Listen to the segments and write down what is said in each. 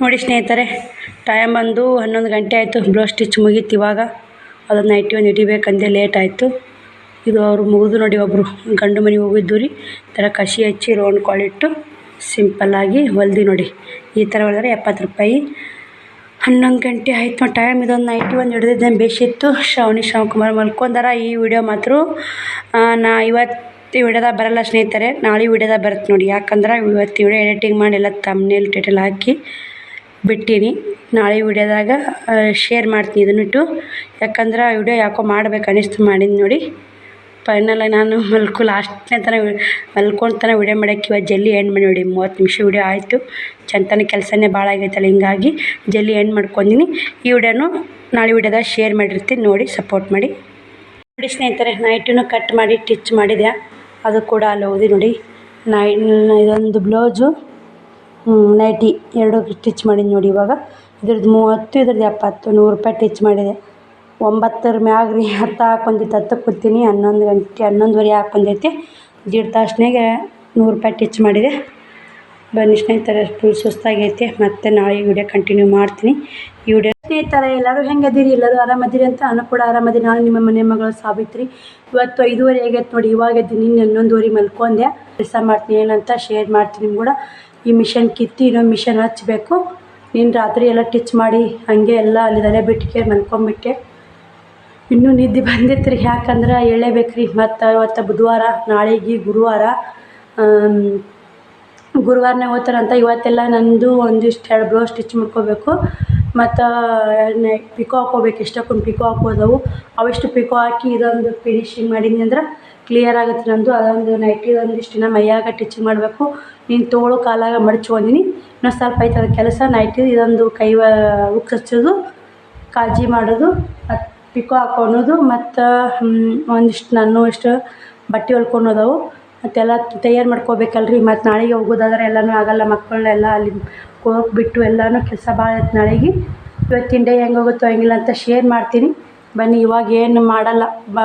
ನೋಡಿ ಸ್ನೇಹಿತರೆ ಟೈಮ್ ಬಂದು ಹನ್ನೊಂದು ಗಂಟೆ ಆಯಿತು. ಬ್ಲೌಸ್ ಸ್ಟಿಚ್ ಮುಗೀತು ಇವಾಗ. ಅದನ್ನು ನೈಟಿ ಒಂದು ಹಿಡಿಬೇಕಂದೆ ಲೇಟ್ ಆಯಿತು. ಇದು ಅವರು ಮುಗಿದು ನೋಡಿ ಒಬ್ಬರು ಗಂಡು ಮನೆಗೆ ಹೋಗಿದ್ದು ರೀ. ಥರ ಕಸಿ ಹಚ್ಚಿ ರೌಂಡ್ ಕಾಳಿಟ್ಟು ಸಿಂಪಲ್ಲಾಗಿ ಹೊಲ್ದು ನೋಡಿ. ಈ ಥರ ಹೊಲಿದ್ರೆ ಎಪ್ಪತ್ತು ರೂಪಾಯಿ. ಹನ್ನೊಂದು ಗಂಟೆ ಆಯಿತು ಟೈಮ್ ಇದೊಂದು ನೈಟಿ ಒಂದು ಹಿಡಿದಿದ್ದೇನೆ ಬೇಸಿತ್ತು ಶ್ರಾವಣಿ ಶಿವಕುಮಾರ್ ಮಲ್ಕೊಂಡಾರ ಈ ವಿಡಿಯೋ ಮಾತ್ರ. ನಾ ಇವತ್ತು ವಿಡಿಯೋದಾಗ ಬರಲ್ಲ ಸ್ನೇಹಿತರೆ, ನಾಳೆ ವಿಡಿಯೋದಾಗ ಬರುತ್ತೆ ನೋಡಿ. ಯಾಕಂದ್ರೆ ಇವತ್ತು ವಿಡಿಯೋ ಎಡಿಟಿಂಗ್ ಮಾಡಿ ಎಲ್ಲ ತಮ್ಮನೇಲಿ ಟೈಟಲ್ ಹಾಕಿ ಬಿಟ್ಟೀನಿ. ನಾಳೆ ವಿಡಿಯೋದಾಗ ಶೇರ್ ಮಾಡ್ತೀನಿ ಇದನ್ನಿಟ್ಟು. ಯಾಕಂದ್ರೆ ವಿಡಿಯೋ ಯಾಕೋ ಮಾಡ್ಬೇಕು ಅನಿಸ್ತು ಮಾಡೀನಿ ನೋಡಿ. ಫೈನಲಾಗಿ ನಾನು ಮಲ್ಕು ಲಾಸ್ಟ್ನೇ ತನಕ ಮಲ್ಕೊಂಡು ತನಕ ವಿಡಿಯೋ ಮಾಡೋಕ್ಕೆ ಇವತ್ತು ಜಲ್ಲಿ ಎಂಡ್ ಮಾಡಿ ನೋಡಿ. ಮೂವತ್ತು ನಿಮಿಷ ವಿಡಿಯೋ ಆಯಿತು. ಚಂತನ ಕೆಲಸನೇ ಭಾಳ ಆಗೈತಲ್ಲ, ಹಿಂಗಾಗಿ ಜಲ್ಲಿ ಎಂಡ್ ಮಾಡ್ಕೊಂಡಿನಿ. ಈ ವಿಡಿಯೋನು ನಾಳೆ ವಿಡಿಯೋದಾಗ ಶೇರ್ ಮಾಡಿರ್ತೀನಿ ನೋಡಿ ಸಪೋರ್ಟ್ ಮಾಡಿ. ನೋಡಿ ಸ್ನೇಹಿತರೆ ನೈಟೂ ಕಟ್ ಮಾಡಿ ಟಿಚ್ ಮಾಡಿದೆ ಅದು ಕೂಡ ಅಲ್ಲಿ ಓದಿ ನೋಡಿ. ನೈ ಇದೊಂದು ಬ್ಲೌಸು ನೈಟಿ, ಎರಡು ಸ್ಟಿಚ್ ಮಾಡೀನಿ ನೋಡಿ ಇವಾಗ. ಇದ್ರದ್ದು ಮೂವತ್ತು, ಇದ್ರದ್ದು ಎಪ್ಪತ್ತು, ನೂರು ರೂಪಾಯಿ ಟಿಚ್ ಮಾಡಿದೆ. ಒಂಬತ್ತರ ಮ್ಯಾಗ ರೀ ಹತ್ತು ಹಾಕೊಂದಿತ್ತು ಹತ್ತು ಕೂತೀನಿ, ಹನ್ನೊಂದು ಗಂಟೆ, ಹನ್ನೊಂದುವರೆ ಹಾಕೊಂದೈತಿ ದೀಡ್ ತಾಸ್ನಾಗೆ ನೂರು ರೂಪಾಯಿ ಟಿಚ್ ಮಾಡಿದೆ. ಬನ್ನಿ ಸ್ನೇಹಿತರೆ ಫುಲ್ ಸುಸ್ತಾಗೈತೆ. ಮತ್ತೆ ನಾಳೆ ವಿಡಿಯೋ ಕಂಟಿನ್ಯೂ ಮಾಡ್ತೀನಿ. ಈ ವಿಡಿಯೋ ಸ್ನೇಹಿತರೆ, ಎಲ್ಲರೂ ಹೆಂಗದಿರಿ ಎಲ್ಲರೂ ಆರಾಮದಿರಿ ಅಂತ ನಾನು ಕೂಡ ಆರಾಮದಿರಿ ನಾನು ನಿಮ್ಮ ಮನೆ ಮಗಳು ಸಾವಿತ್ರಿ. ಇವತ್ತು ಐದುವರೆ ಆಗೈತೆ ನೋಡಿ, ಇವಾಗ ಎದ್ದು ಇನ್ನೊಂದುವರೆ ಮಲ್ಕೊಂಡೆ. ಕೆಲಸ ಮಾಡ್ತೀನಿ, ಏನಂತ ಶೇರ್ ಮಾಡ್ತೀನಿ ಕೂಡ. ಈ ಮಿಷನ್ ಕಿತ್ತಿ ಇನ್ನೊಂದು ಮಿಷನ್ ಹಚ್ಚಬೇಕು ನೀನು ರಾತ್ರಿ ಎಲ್ಲ ಟಿಚ್ ಮಾಡಿ, ಹಂಗೆ ಎಲ್ಲ ಅಲ್ಲಿದಲ್ಲೇ ಬಿಟ್ಟಿಗೆ ಮಲ್ಕೊಂಬಿಟ್ಟೆ ಇನ್ನೂ ನಿದ್ದೆ ಬಂದಿತ್ತು ರೀ ಯಾಕಂದ್ರೆ ಹೇಳೇಬೇಕ್ರಿ. ಮತ್ತು ಇವತ್ತು ಬುಧವಾರ, ನಾಳೆಗೆ ಗುರುವಾರ ಗುರುವಾರನೇ ಓದ್ತಾರಂತ, ಇವತ್ತೆಲ್ಲ ನಂದು ಒಂದಿಷ್ಟು ಎರಡು ಬ್ಲೌಸ್ ಸ್ಟಿಚ್ ಮಾಡ್ಕೋಬೇಕು ಮತ್ತು ಪಿಕೋ ಹಾಕೋಬೇಕು ಎಷ್ಟಕ್ಕೊಂದು ಪಿಕೋ ಹಾಕೋದವು ಅವಿಷ್ಟು ಪಿಕೋ ಹಾಕಿ ಇದೊಂದು ಫಿನಿಶಿಂಗ್ ಮಾಡೀನಿ ಅಂದ್ರೆ ಕ್ಲಿಯರ್ ಆಗುತ್ತೆ ನಂದು. ಅದೊಂದು ನೈಟಿ ಒಂದಿಷ್ಟು ದಿನ ಮೈಯಾಗ ಟಿಚಿಂಗ್ ಮಾಡಬೇಕು. ನೀನು ತೋಳು ಕಾಲಾಗ ಮಡಚ್ಕೊಂಡಿನಿ ಇನ್ನೊಂದು ಸ್ವಲ್ಪ ಐತೆ ಅದು ಕೆಲಸ. ನೈಟಿ ಇದೊಂದು ಕೈ ಉಕ್ಕಿಸೋದು ಹಚ್ಚೋದು ಕಾಳಜಿ ಮಾಡೋದು ಮತ್ತು ಪಿಕೋ ಹಾಕ್ಕೊಳೋದು ಮತ್ತು ಒಂದಿಷ್ಟು ನಾನು ಇಷ್ಟು ಬಟ್ಟೆ ಹೊಲ್ಕೊಳೋದವು ಮತ್ತೆಲ್ಲ ತಯಾರು ಮಾಡ್ಕೋಬೇಕಲ್ರಿ. ಮತ್ತು ನಾಳೆಗೆ ಹೋಗೋದಾದ್ರೆ ಎಲ್ಲನೂ ಆಗಲ್ಲ ಮಕ್ಕಳನ್ನೆಲ್ಲ ಅಲ್ಲಿ ಹೋಗ್ಬಿಟ್ಟು ಎಲ್ಲನೂ ಕೆಲಸ ಭಾಳ ಐತೆ ನಾಳೆಗೆ. ಇವತ್ತಿನ ಡೇ ಹೆಂಗೆ ಹೋಗುತ್ತೋ ಹೆಂಗಿಲ್ಲ ಅಂತ ಶೇರ್ ಮಾಡ್ತೀನಿ. ಬನ್ನಿ, ಇವಾಗ ಏನು ಮಾಡಲ್ಲ. ಬ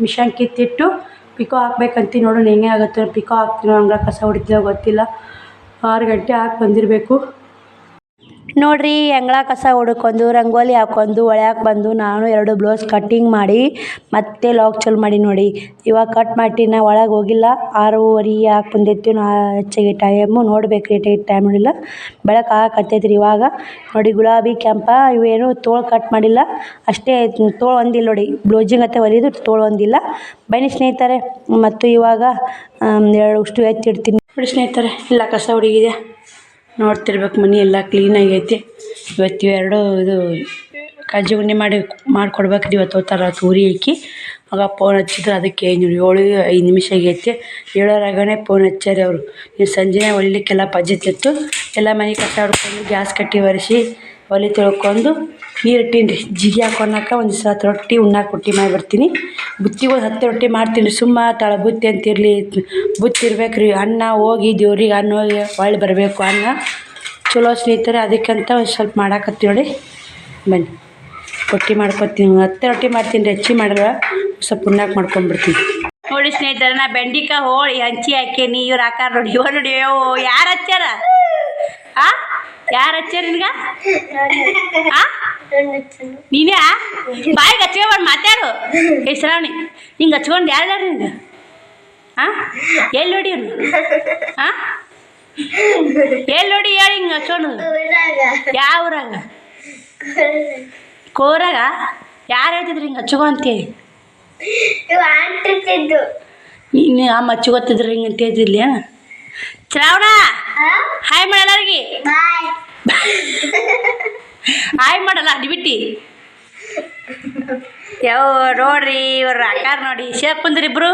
ಮಿಷನ್ ಕಿತ್ತಿಟ್ಟು ಪಿಕೋ ಹಾಕ್ಬೇಕಂತೀನಿ ನೋಡೋಣ ಹೆಂಗೆ ಆಗುತ್ತೋ. ಪಿಕೋ ಹಾಕ್ತೀನೋ ಹಂಗೆ ಕಸ ಹೊಡಿತೀನೋ ಗೊತ್ತಿಲ್ಲ. ಆರು ಗಂಟೆ ಹಾಕಿ ಬಂದಿರಬೇಕು. ನೋಡ್ರಿ ಹೆಂಗಳ ಕಸ ಹೊಡ್ಕೊಂಡು, ರಂಗೋಲಿ ಹಾಕ್ಕೊಂಡು ಒಳ್ಯಾಕೆ ಬಂದು ನಾನು ಎರಡು ಬ್ಲೌಸ್ ಕಟ್ಟಿಂಗ್ ಮಾಡಿ ಮತ್ತೆ ಲಾಕ್ ಚಲ್ ಮಾಡಿ ನೋಡಿ. ಇವಾಗ ಕಟ್ ಮಾಡಿ ನಾ ಒಳಗೆ ಹೋಗಿಲ್ಲ. ಆರೂವರೆ ಯಾಕೆ ಬಂದಿತ್ತು ನಾ ಹೆಚ್ಚಾಗಿ ಟೈಮು ನೋಡ್ಬೇಕು ರೀ ಟೈಮ್ ನೋಡಿಲ್ಲ. ಬೆಳಕು ಆಗಕತ್ತೈತಿ ರೀ ಇವಾಗ. ನೋಡಿ, ಗುಲಾಬಿ, ಕೆಂಪ ಇವೇನು ತೋಳು ಕಟ್ ಮಾಡಿಲ್ಲ. ಅಷ್ಟೇ ತೋಳು ಒಂದಿಲ್ಲ ನೋಡಿ. ಬ್ಲೌಸಿಂಗ್ ಅತ್ತೆ ಹೊಲಿದು ತೋಳು ಒಂದಿಲ್ಲ. ಬನ್ನಿ ಸ್ನೇಹಿತರೆ, ಮತ್ತು ಇವಾಗ ಎರಡು ಅಷ್ಟು ಎತ್ತಿಡ್ತೀನಿ. ನೋಡಿ ಸ್ನೇಹಿತರೆ ಇಲ್ಲ ಕಸ ಹುಡುಗಿದೆ ನೋಡ್ತಿರ್ಬೇಕು, ಮನೆ ಎಲ್ಲ ಕ್ಲೀನಾಗೈತಿ ಇವತ್ತು ಎರಡು ಇದು ಕಜ್ಜಿ ಉಂಡೆ ಮಾಡಿ, ಮಾಡಿಕೊಡ್ಬೇಕು. ಇವತ್ತು ಹೋಗ್ತಾರ ತೂರಿ ಹಾಕಿ. ಆಗ ಫೋನ್ ಹಚ್ಚಿದ್ರು, ಅದಕ್ಕೆ ನೀವು ಏಳು, ಐದು ನಿಮಿಷ ಆಗೈತಿ. ಏಳೋರಾಗನೇ ಫೋನ್ ಹಚ್ಚಾರಿ ಅವರು. ನೀವು ಸಂಜೆನೇ ಹೊಲಿಲಿಕ್ಕೆಲ್ಲ ಪಜ್ಜತಿತ್ತು ಎಲ್ಲ ಮನೆ ಕಟ್ಟಾಡ್ಕೊಂಡು, ಗ್ಯಾಸ್ ಕಟ್ಟಿ ಒರೆಸಿ ಒಲೆ ತೊಳ್ಕೊಂಡು ನೀರು ಇಟ್ಟೀನಿ ರೀ, ಜಿಗಿ ಹಾಕೊಳಕ ಒಂದು ಸತ್ ರೊಟ್ಟಿ ಉಣ್ಣಾಕ ರೊಟ್ಟಿ ಮಾಡಿಬಿಡ್ತೀನಿ ಬರ್ತೀನಿ. ಬುತ್ತಿಗೆ ಒಂದು ಹತ್ತು ರೊಟ್ಟಿ ಮಾಡ್ತೀನಿ ರೀ. ಸುಮ್ಮ ತಳ ಬುತ್ತಿ ಅಂತಿರಲಿ. ಬುತ್ತಿ ಇರ್ಬೇಕು ರೀ. ಅನ್ನ ಹೋಗಿ ದೇವ್ರಿಗೆ ಅನ್ನ ಹೋಗಿ ಹೊಳ್ಳಿ ಬರಬೇಕು ಅನ್ನ. ಚಲೋ ಸ್ನೇಹಿತರೆ, ಅದಕ್ಕಂತ ಒಂದು ಸ್ವಲ್ಪ ಮಾಡಾಕತ್ತೀವಿ ನೋಡಿ ಬನ್ನಿ. ರೊಟ್ಟಿ ಮಾಡ್ಕೊತೀನಿ. ಹತ್ತು ರೊಟ್ಟಿ ಮಾಡ್ತೀನಿ ರೀ. ಹೆಚ್ಚಿ ಮಾಡಲ್ಲ. ಸ್ವಲ್ಪ ಉಣ್ಣಕ್ಕೆ ಮಾಡ್ಕೊಂಡ್ಬಿಡ್ತೀನಿ ನೋಡಿ ಸ್ನೇಹಿತರೆ, ನಾ ಬೆಂಡಿಕಾಯಿ ಹೋಳಿ ಹಂಚಿ ಹಾಕೇನಿ. ಇವ್ರು ಹಾಕಾರ ನೋಡಿ, ಇವ್ರು ನೋಡಿ. ಯಾರು ಹಚ್ಚಾರ ಆ? ಯಾರು ಹಚ್ಚಾರ ನಿನ್ಗ? ಆ? ನೀನೇ ಬಾಯಿಗೆ ಹಚ್ಕೊಂಡ್ ಮಾತಾಡು. ಏ ಶ್ರಾವಣಿ ಹಿಂಗೆ ಹಚ್ಕೊಂಡು ಯಾರ್ದಾರ ನಿಂಗೆ ಹಾಂ ಎಲ್ಲಿ ನೋಡಿ ಹಾಂ ಎಲ್ಲಿ ನೋಡಿ ಹೇಳಿ ಹಿಂಗೆ ಹಚ್ಕೊಂಡು ಯಾವ ಊರಾಗ? ಕೋರಾಗ? ಯಾರು ಹೇಳ್ತಿದ್ರು ಹಿಂಗೆ ಹಚ್ಕೊ ಅಂತೇಳಿ? ನೀನು ಅಮ್ಮ ಹಚ್ಕೋತಿದ್ರಿ ಹಿಂಗೆ ಅಂತ ಹೇಳ್ತಿದ್ಲಿ ಶ್ರಾವಣ? ಹಾಯ್ ಮಾಡಲ್ಲ ಎಲ್ಲರಿಗೆ ಹಾಯ್ ಮಾಡಲ್ಲ ಅಡ್ಬಿಟ್ಟಿ. ಯಾವ ನೋಡ್ರಿ ಇವ್ರ ಅಕ್ಕಾರ ನೋಡಿ. ಶೇಪ್ ಕುಂದ್ರಿ ಇಬ್ರು.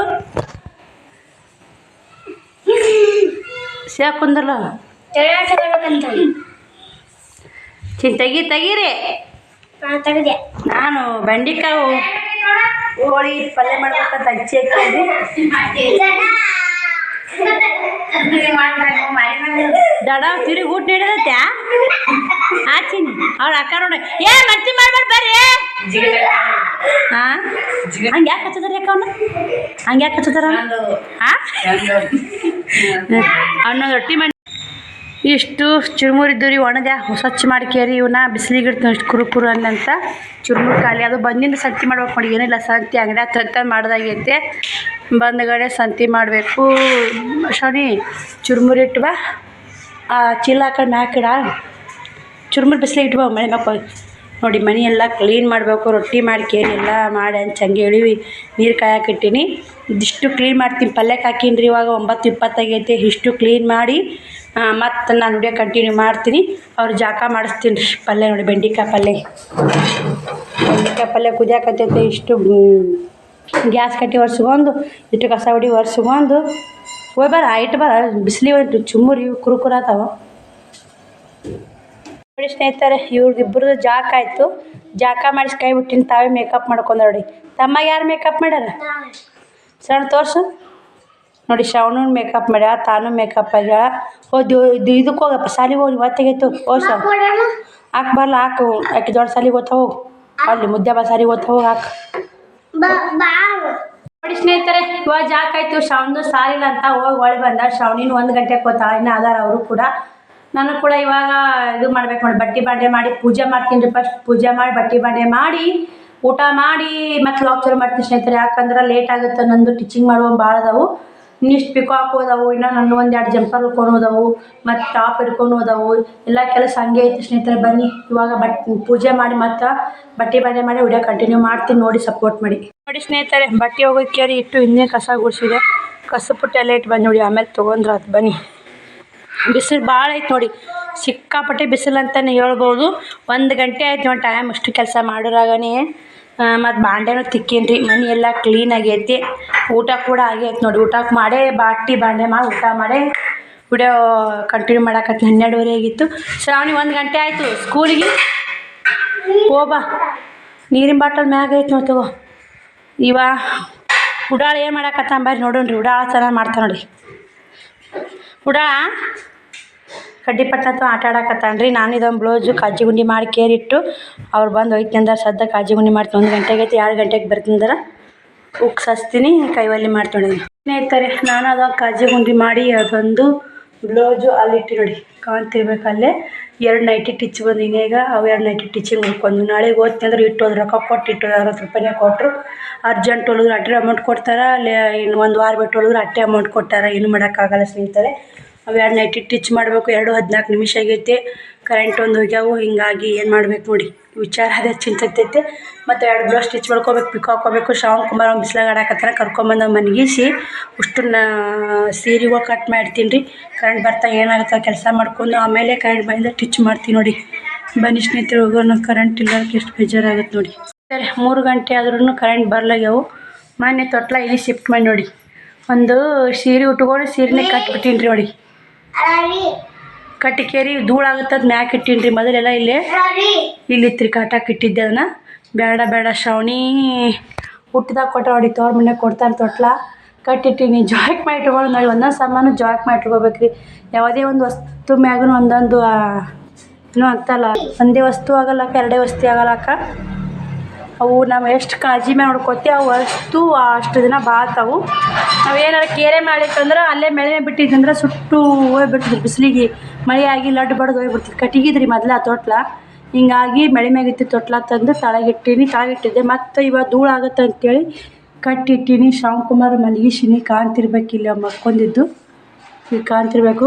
ಶೇಪ್ ಕುಂದ್ರಲ್ಲ. ಚಿನ್ ತೆಗಿ ತೆಗೀರಿ. ನಾನು ಬಂಡಿಕಾವು ಹೋಳಿ ಪಲ್ಯ ಮಾಡ್ಬೇಕಂತ ಅಚ್ಚಿ ದಡ ತಿರುಗಿ ಊಟ ನೀಡದತ್ಯಾ ಆಚಿನಿ ಅವ್ರ ಅಕ್ಕ ನೋಡಿ. ಏ ಮರ್ತಿ ಮಾಡ್ಬೇಡ ಬರ್ರಿ ಹಾ ಹಂಗೆ ಯಾಕೆ ಹಚ್ಚದಾರ ಅಕ್ಕ ಅವನು? ಹಂಗೆ ಯಾಕೆ ಹಚ್ಚದಾರ ಹಾ ಅವನ ರೊಟ್ಟಿ ಮಾಡಿ ಇಷ್ಟು ಚುರುಮುರಿ ಇದ್ದು ರೀ ಒಣದ ಸ್ವಚ್ಛ ಮಾಡ್ಕೇರಿ ಇವನ್ನ ಬಿಸಿಲಿಗೆ ಇಡ್ತೀನಿ ಅಷ್ಟು ಕುರು ಕುರು ಅನ್ನಂತ ಚುರುಮುರು ಖಾಲಿ. ಅದು ಬಂದಿಂದ ಸಂತಿ ಮಾಡ್ಬೇಕು ನೋಡಿ, ಏನಿಲ್ಲ, ಸಂತಿ ಅಂಗಡಿ ಹತ್ರ ಮಾಡ್ದಾಗೈತೆ. ಬಂದಗಡೆ ಸಂತಿ ಮಾಡಬೇಕು. ಶನಿ, ಚುರುಮುರಿ ಇಟ್ಟು ಬಾ ಆ ಚೀಲ ಹಾಕೊಂಡು ಹಾಕಿಡ ಚುರುಮುರಿ ಬಿಸಿಲಿಗೆ ಇಟ್ಟು ಬಾ ಮನೆ ಮ್ಯಾಕ ನೋಡಿ ಮನೆ ಎಲ್ಲ ಕ್ಲೀನ್ ಮಾಡಬೇಕು, ರೊಟ್ಟಿ ಮಾಡ್ಕೇರಿ ಎಲ್ಲ ಮಾಡಿ ಹಂಗೆ ಇಳಿವಿ ನೀರು ಕಾಯಕ್ಕೆ ಇಟ್ಟೀನಿ. ಇದಿಷ್ಟು ಕ್ಲೀನ್ ಮಾಡ್ತೀನಿ. ಪಲ್ಯಕ್ಕೆ ಹಾಕೀನಿ ಇವಾಗ ಒಂಬತ್ತು ಇಪ್ಪತ್ತಾಗೈತೆ ಇಷ್ಟು ಕ್ಲೀನ್ ಮಾಡಿ ಮತ್ತು ನಾನು ವಿಡಿಯೋ ಕಂಟಿನ್ಯೂ ಮಾಡ್ತೀನಿ. ಅವ್ರು ಜಾಕ ಮಾಡಿಸ್ತೀನಿ. ರೀ ಪಲ್ಯ ನೋಡಿ, ಬೆಂಡಿಕಾಯಿ ಪಲ್ಯ. ಬೆಂಡಿಕಾಯಿ ಪಲ್ಯ ಕುದಿಯಾಕತ್ತೈತೆ. ಇಷ್ಟು ಗ್ಯಾಸ್ ಕಟ್ಟಿ ಒರೆಸ್ಕೊಂಡು, ಇಷ್ಟು ಕಸ ಹೊಡಿ ಒರೆಸ್ಕೊಂಡು, ಹೋಯ್ ಬರ ಇಟ್ಟು ಬರ ಬಿಸಿಲಿ ಚುಮ್ಮುರಿ, ಕುರುಕುರು ಆತಾವ. ನೋಡಿ ಸ್ನೇಹಿತರೆ ಇವ್ರದ್ದು ಜಾಕ ಆಯಿತು. ಜಾಕ ಮಾಡಿಸಿ ಕೈ ಬಿಟ್ಟಿನ ತಾವೇ ಮೇಕಪ್ ಮಾಡ್ಕೊಂಡು ನೋಡಿ ತಮ್ಮ ಯಾರು ಮೇಕಪ್ ಮಾಡ್ಯಾರ? ಸಣ್ಣ ತೋರ್ಸು. ನೋಡಿ ಶ್ರವಣ ಮೇಕಪ್ ಮಾಡ್ಯಾಳ ತಾನು ಮೇಕಪ್ ಆಗ್ಯಾಳ ಹೋದ್ ಇದು ಇದಕ್ಕೆ ಹೋಗಪ್ಪ ಸಾಲಿಗೆ ಹೋಗಿ ಇವತ್ತಾಗೈತು ಹೋಸ ಹಾಕ್ ಬರಲ್ಲ ಹಾಕು. ಆಕೆ ದೊಡ್ಡ ಸಾಲಿಗೆ ಓದ್ತಾ ಹೋಗು. ಅಲ್ಲಿ ಮುದ್ದೆ ಬಾ ಸಾಲಿಗೆ ಓದ್ತಾ ಹೋಗಿ ಹಾಕು. ನೋಡಿ ಸ್ನೇಹಿತರೆ ಇವಾಗ ಜಾಕ್ ಆಯ್ತು ಸಾಲಿಲ್ಲ ಅಂತ ಹೋಗಿ ಒಳಗೆ ಬಂದ. ಶ್ರಾವಣಿನ ಒಂದು ಗಂಟೆಗೆ ಹೋಗ್ತಾಳೆ ಇನ್ನು ಅದಾರ ಅವರು ಕೂಡ. ನಾನು ಕೂಡ ಇವಾಗ ಇದು ಮಾಡ್ಬೇಕು ನೋಡಿ, ಬಟ್ಟೆ ಬಾಂಡೆ ಮಾಡಿ ಪೂಜೆ ಮಾಡ್ತೀನಿ ರೀ ಫಸ್ಟ್ ಪೂಜೆ ಮಾಡಿ, ಬಟ್ಟೆ ಬಾಂಡೆ ಮಾಡಿ, ಊಟ ಮಾಡಿ ಮತ್ತೆ ಲಾಕ್ ಚಾಲು ಮಾಡ್ತೀನಿ ಸ್ನೇಹಿತರೆ. ಯಾಕಂದ್ರೆ ಲೇಟ್ ಆಗುತ್ತೆ, ನಂದು ಟೀಚಿಂಗ್ ಮಾಡುವ ಭಾಳ ಅದಾವು. ಇನ್ನಿಷ್ಟು ಪಿಕೋ ಹಾಕೋದವು ಇನ್ನೂ ನನ್ನ ಒಂದು ಎರಡು ಜಂಪರ್ ಹೋದವು, ಮತ್ತು ಟಾಪ್ ಹಿಡ್ಕೊಂಡು ಹೋದವು. ಎಲ್ಲ ಕೆಲಸ ಹಂಗೆ ಐತಿ ಸ್ನೇಹಿತರೆ, ಬನ್ನಿ. ಇವಾಗ ಬಟ್ ಪೂಜೆ ಮಾಡಿ ಮತ್ತು ಬಟ್ಟೆ ಬಾಂಡೆ ಮಾಡಿ ವಿಡಿಯೋ ಕಂಟಿನ್ಯೂ ಮಾಡ್ತೀನಿ ನೋಡಿ ಸಪೋರ್ಟ್ ಮಾಡಿ. ನೋಡಿ ಸ್ನೇಹಿತರೆ, ಬಟ್ಟೆ ಹೋಗೋಕ್ಕೆ ಇಟ್ಟು ಇನ್ನೇ ಕಸ ಗುಡಿಸಿದೆ. ಕಸ ಪುಟ್ಟ ಇಟ್ಟು ಬಂದು ನೋಡಿ, ಆಮೇಲೆ ತೊಗೊಂಡ್ರೆ ಅದು ಬನ್ನಿ. ಬಿಸಿಲು ಭಾಳ ಐತೆ ನೋಡಿ. ಸಿಕ್ಕಾಪಟ್ಟೆ ಬಿಸಿಲು ಅಂತಲೇ ಹೇಳ್ಬೋದು. ಒಂದು ಗಂಟೆ ಆಯ್ತು ನೋಡಿ ಟೈಮ್ ಅಷ್ಟು ಕೆಲಸ ಮಾಡೋರಾಗನೇ. ಮತ್ತು ಬಾಂಡೆನೂ ತಿಕ್ಕೀನಿ ರೀ ಮನೆ ಎಲ್ಲ ಕ್ಲೀನ್ ಆಗೈತಿ ಊಟ ಕೂಡ ಆಗೈತೆ ನೋಡಿ. ಊಟಕ್ಕೆ ಮಾಡೇ ಬಾಟಿ ಬಾಂಡೆ ಮಾಡಿ ಊಟ ಮಾಡೇ ವಿಡಿಯೋ ಕಂಟಿನ್ಯೂ ಮಾಡಕ್ಕೆ ಹನ್ನೆರಡುವರೆ ಆಗಿತ್ತು. ಶ್ರಾವಣಿ ಒಂದು ಗಂಟೆ ಆಯಿತು. ಸ್ಕೂಲಿಗೆ ಹೋಬಾ. ನೀರಿನ ಬಾಟಲ್ ಮ್ಯಾಗ ಐತೆ ನೋಡಿ ತಗೋ. ಇವ ಉಡಾಳ ಏನು ಮಾಡಕ್ಕತ್ತ ಬರ್ರಿ ನೋಡೋಣ್ರಿ ಉಡಾಳ ಚೆನ್ನಾಗಿ ಮಾಡ್ತಾನೆ ನೋಡಿ ಉಡಾಳ ಕಡ್ಡಿ ಪಟ್ಟತ್ತು ಆಟ ಆಡಕತ್ತಾನ ರೀ ನಾನು ಇದೊಂದು ಬ್ಲೌಸು ಕಾಜಿ ಗುಂಡಿ ಮಾಡಿ ಕೇರಿಟ್ಟು, ಅವ್ರು ಬಂದು ಹೋಯ್ತಂದ್ರೆ ಸದ್ದ ಕಾಜಿ ಗುಂಡಿ ಮಾಡ್ತೀನಿ. ಒಂದು ಗಂಟೆಗೆ ಐತಿ, ಎರಡು ಗಂಟೆಗೆ ಬರ್ತಿಂದ್ರೆ ಉಕ್ಸ್ ಹಚ್ತೀನಿ, ಕೈವಲ್ಲಿ ಮಾಡ್ತೀನಿ ಸ್ನೇಹಿತರೆ, ನಾನು ಅದೊಂದು ಕಾಜಿ ಗುಂಡಿ ಮಾಡಿ ಅದೊಂದು ಬ್ಲೌಸು ಅಲ್ಲಿಟ್ಟು ನೋಡಿ ಕಾಣ್ತಿರ್ಬೇಕು ಅಲ್ಲೇ. ಎರಡು ನೈಟಿ ಟಿಚ್ ಬಂದಿನಿ ಈಗ. ಅವು ಎರಡು ನೈಟಿ ಟಿಚಿಂಗ್ ಉಳ್ಕೊಂಡು ನಾಳೆಗೆ ಓದ್ತೀನಿ ಅಂದ್ರೆ ಇಟ್ಟು ಹೋದ್ರೆ ರೊಕ್ಕ ಕೊಟ್ಟು ಇಟ್ಟು ಅರವತ್ತು ರೂಪಾಯಿನೇ ಕೊಟ್ಟರು ಅರ್ಜೆಂಟ್ ಹೊಲಿದ್ರೆ ಅಟ್ಟೆ ಅಮೌಂಟ್ ಕೊಡ್ತಾರೆ? ಅಲ್ಲಿ ಇನ್ನು ಒಂದು ವಾರ ಬಿಟ್ಟು ಹೊಲಿದ್ರೆ ಅಟ್ಟೆ ಅಮೌಂಟ್ ಕೊಟ್ಟಾರ? ಏನು ಮಾಡೋಕ್ಕಾಗಲ್ಲ ಸ್ನೇಹಿತರೆ. ಅವು ಎರಡು ನೈಟಿ ಟಿಚ್ ಮಾಡಬೇಕು. ಎರಡು ಹದಿನಾಲ್ಕು ನಿಮಿಷ ಆಗೈತೆ. ಕರೆಂಟ್ ಒಂದು ಹೋಗ್ಯಾವು, ಹಿಂಗಾಗಿ ಏನು ಮಾಡ್ಬೇಕು ನೋಡಿ. ವಿಚಾರ ಅದೇ ಚಿಂತೈತೆ ಮತ್ತು ಎರಡು ಬ್ಲೌಸ್ ಸ್ಟಿಚ್ ಮಾಡ್ಕೋಬೇಕು ಪಿಕ್ ಹಾಕೋಬೇಕು ಶ್ರಾವಣ್ ಕುಮಾರ್ ಅವ್ನು ಬಿಸಿಲಾಗ ಆಡಾಕತ್ತಾರ ಕರ್ಕೊಂಬಂದು ಮನಗಿಸಿ ಅಷ್ಟನ್ನ ಸೀರೆಗಳು ಕಟ್ ಮಾಡ್ತೀನಿ ರೀ. ಕರೆಂಟ್ ಬರ್ತಾ ಏನಾಗುತ್ತೆ ಕೆಲಸ ಮಾಡ್ಕೊಂಡು ಆಮೇಲೆ ಕರೆಂಟ್ ಬಂದ ಟಿಚ್ ಮಾಡ್ತೀನಿ ನೋಡಿ. ಬನ್ನಿ ಸ್ನೇಹಿತರು ಹೋಗೋಣ ಕರೆಂಟ್ ಇಲ್ಲಕ್ಕೆ ಎಷ್ಟು ಬೇಜಾರಾಗುತ್ತೆ ನೋಡಿ. ಸರಿ, ಮೂರು ಗಂಟೆ ಆದ್ರೂ ಕರೆಂಟ್ ಬರ್ಲಾಗ್ಯಾವು. ಮೊನ್ನೆ ತೊಟ್ಲ ಇಲ್ಲಿ ಶಿಫ್ಟ್ ಮಾಡಿ ನೋಡಿ. ಒಂದು ಸೀರೆ ಉಟ್ಕೊಂಡು ಸೀರೆನೇ ಕಟ್ಬಿಟ್ಟೀನಿ ರೀ ನೋಡಿ. ಕಟ್ಟಿಕೇರಿ ಧೂಳಾಗತ್ತದ ಮ್ಯಾಕ್ ಇಟ್ಟೀನಿ ರೀ ಮೊದಲೆಲ್ಲ ಇಲ್ಲಿ? ಇಲ್ಲಿ ತ್ರಿಕಾಟಕ್ಕೆ ಇಟ್ಟಿದ್ದೆ ಅದನ್ನ. ಬೇಡ ಬೇಡ ಶ್ರಾವಣಿ. ಹುಟ್ಟಿದಾಗ ಕೊಟ್ಟ ನೋಡಿ ತೋರ್ ಮನೆ ಕೊಡ್ತಾರೆ ತೊಟ್ಲ. ಕಟ್ಟಿಟ್ಟೀನಿ. ಜಾಯಿಂಟ್ ಮಾಡಿ ಇಟ್ಕೊಂಡು ನೋಡಿ ಒಂದೊಂದು ಸಾಮಾನು ಜಾಯಿಂಟ್ ಮಾಡಿ ಇಟ್ಕೋಬೇಕ್ರಿ. ಯಾವುದೇ ಒಂದು ವಸ್ತು ಮ್ಯಾಗೂ ಒಂದೊಂದು ಏನೂ ಆಗ್ತಲ್ಲ. ಒಂದೇ ವಸ್ತು ಆಗಲ್ಲಕ್ಕ ಎರಡೇ ವಸ್ತು ಆಗಲ್ಲಕ್ಕ. ಅವು ನಾವು ಎಷ್ಟು ಕಾಳಜಿ ಮೇಲೆ ನೋಡ್ಕೋತೀವಿ, ಅವು ಅಷ್ಟು ಅಷ್ಟು ದಿನ ಬಾಳ್ತಾವು. ನಾವು ಏನಾರು ಕೇರೆ ಮಾಡಿತ್ತಂದ್ರೆ ಅಲ್ಲೇ ಮೇಲೆ ಬಿಟ್ಟಿದ್ದಂದ್ರೆ ಸುಟ್ಟು ಹೋಗ್ಬಿಟ್ಟಿದ್ರು ಬಿಸಿಲಿಗೆ. ಮಳೆ ಆಗಿ ಲಡ್ಡು ಬಡ್ದು ಹೋಗ್ಬಿಡ್ತಿತ್ತು ಕಟ್ಟಿಗಿದ್ರಿ ಮೊದಲ ತೊಟ್ಲ. ಹಿಂಗಾಗಿ ಮಳೆ ಮ್ಯಾಗಿತ್ತು ತೊಟ್ಲ ತಂದು ತಳಗಿಟ್ಟೀನಿ, ತಳಗಿಟ್ಟಿದ್ದೆ. ಮತ್ತು ಇವಾಗ ಧೂಳಾಗುತ್ತೆ ಅಂತೇಳಿ ಕಟ್ಟಿಟ್ಟೀನಿ. ಶ್ಯಾಮ್ ಕುಮಾರ್ ಮಲಗಿಸಿನಿ ಇಲ್ಲಿ ಮಕ್ಕೊಂದಿದ್ದು. ಈಗ ಕಾಣ್ತಿರ್ಬೇಕು